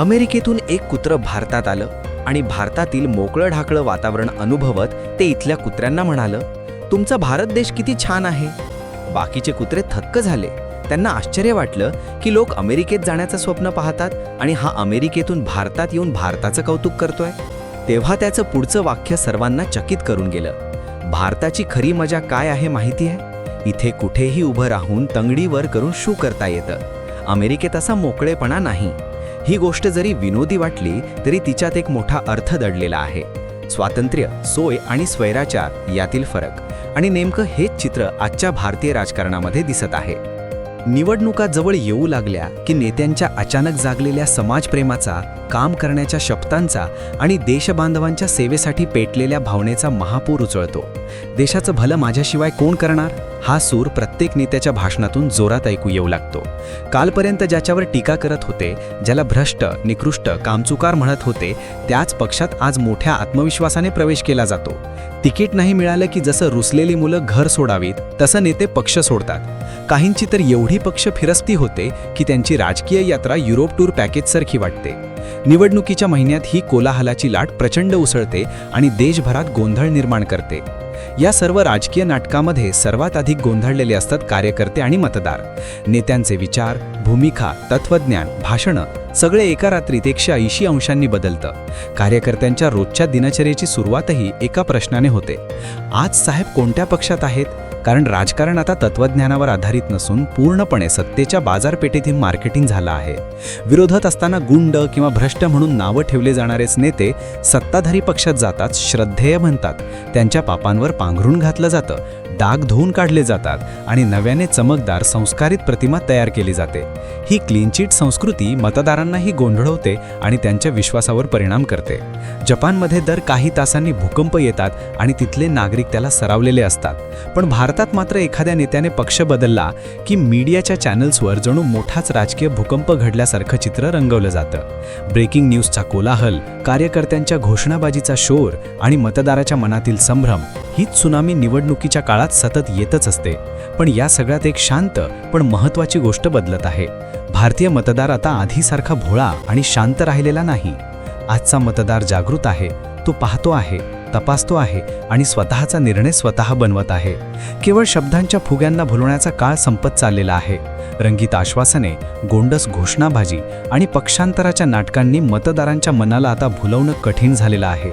अमेरिकेतून एक कुत्रं भारतात आलं आणि भारतातील मोकळं ढाकळं वातावरण अनुभवत ते इथल्या कुत्र्यांना म्हणालं तुमचा भारत देश किती छान आहे. बाकीचे कुत्रे थक्क झाले. त्यांना आश्चर्य वाटलं की लोक अमेरिकेत जाण्याचं स्वप्न पाहतात आणि हा अमेरिकेतून भारतात येऊन भारताचं कौतुक करतोय. तेव्हा त्याचं पुढचं वाक्य सर्वांना चकित करून गेलं. भारताची खरी मजा काय आहे माहिती आहे? इथे कुठेही उभं राहून तंगडीवर करून शू करता येतं. अमेरिकेत असा मोकळेपणा नाही. ही गोष्ट जरी विनोदी वाटली तरी तिच्यात एक मोठा अर्थ दडलेला आहे. स्वातंत्र्य सोय आणि स्वैराचार यातील फरक. आणि नेमकं हेच चित्र आजच्या भारतीय राजकारणामध्ये दिसत आहे. निवडणुका जवळ येऊ लागल्या की नेत्यांच्या अचानक जागलेल्या समाजप्रेमाचा काम करण्याच्या शब्दांचा आणि देशबांधवांच्या सेवेसाठी पेटलेल्या भावनेचा महापूर उचळतो. देशाचं भलं माझ्याशिवाय कोण करणार? हा सूर प्रत्येक नेत्याच्या भाषणातून जोरात ऐकू येऊ लागतो. कालपर्यंत ज्याच्यावर टीका करत होते ज्याला भ्रष्ट निकृष्ट कामचुकार म्हणत होते त्याच पक्षात आज मोठ्या आत्मविश्वासाने प्रवेश केला जातो. तिकीट नाही मिळालं की जसं रुसलेली मुलं घर सोडावीत तसं नेते पक्ष सोडतात. काहींची तर एवढी पक्ष फिरस्ती होते की त्यांची राजकीय यात्रा युरोप टूर पॅकेजसारखी वाटते. निवडणुकीच्या महिन्यात ही कोलाहलाची लाट प्रचंड उसळते आणि देशभरात गोंधळ निर्माण करते. या सर्व राजकीय नाटकामध्ये सर्वात अधिक गोंधळलेले असतात कार्यकर्ते आणि मतदार. नेत्यांचे विचार भूमिका तत्वज्ञान भाषणं सगळे एका रात्रीत एकशे ऐंशी अंशांनी बदलतं. कार्यकर्त्यांच्या रोजच्या दिनचर्येची सुरुवातही एका प्रश्नाने होते. आज साहेब कोणत्या पक्षात आहेत? कारण राजकारण आता तत्वज्ञानावर आधारित नसून पूर्णपणे सत्तेच्या बाजारपेठेतील मार्केटिंग झालं आहे. विरोधात असताना गुंड किंवा भ्रष्ट म्हणून नावं ठेवले जाणारेच नेते सत्ताधारी पक्षात जातात श्रद्धेय म्हणतात. त्यांच्या पापांवर पांघरून घातलं जातं. डाग धुवून काढले जातात आणि नव्याने चमकदार संस्कारित प्रतिमा तयार केली जाते. ही क्लीनचिट संस्कृती मतदारांनाही गोंधळवते आणि त्यांच्या विश्वासावर परिणाम करते. जपानमध्ये दर काही तासांनी भूकंप येतात आणि तिथले नागरिक त्याला सरावलेले असतात. पण भारतात मात्र एखाद्या नेत्याने पक्ष बदलला की मीडियाच्या चॅनल्सवर जणू मोठाच राजकीय भूकंप घडल्यासारखं चित्र रंगवलं जातं. ब्रेकिंग न्यूजचा कोलाहल कार्यकर्त्यांच्या घोषणाबाजीचा शोर आणि मतदाराच्या मनातील संभ्रम हीच त्सुनामी निवडणुकीच्या काळात सतत येतच असते. पण या सगळ्यात एक शांत पण महत्त्वाची गोष्ट बदलत आहे. भारतीय मतदार आता आधीसारखा भोळा आणि शांत राहिलेला नाही. आजचा मतदार जागृत आहे तो पाहतो आहे. तपासतो आहे आणि स्वतःचा निर्णय स्वतः बनवत आहे. केवळ शब्दांच्या फुग्यांना भुलवण्याचा काळ संपत चाललेला आहे. रंगीत आश्वासने गोंडस घोषणाबाजी आणि पक्षांतराच्या नाटकांनी मतदारांच्या मनाला आता भुलवणं कठीण झालेलं आहे.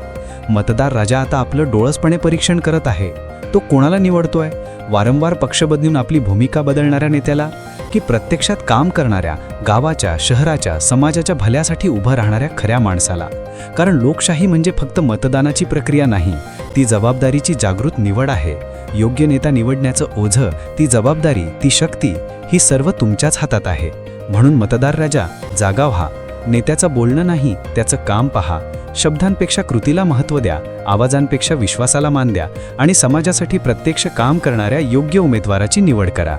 मतदार राजा आता आपलं डोळसपणे परीक्षण करत आहे. तो कोणाला निवडतोय? वारंवार पक्ष बदलून आपली भूमिका बदलणाऱ्या नेत्याला? की प्रत्यक्षात काम करणाऱ्या गावाच्या शहराच्या समाजाच्या भल्यासाठी उभं राहणाऱ्या खऱ्या माणसाला. कारण लोकशाही म्हणजे फक्त मतदानाची प्रक्रिया नाही ती जबाबदारीची जागृत निवड आहे. योग्य नेता निवडण्याचं ओझं ती जबाबदारी ती शक्ती ही सर्व तुमच्याच हातात आहे. म्हणून मतदार राजा जागा व्हा. नेत्याचं बोलणं नाही त्याचं काम पहा. शब्दांपेक्षा कृतीला महत्त्व द्या आवाजांपेक्षा विश्वासाला मान द्या आणि समाजासाठी प्रत्यक्ष काम करणाऱ्या योग्य उमेदवाराची निवड करा.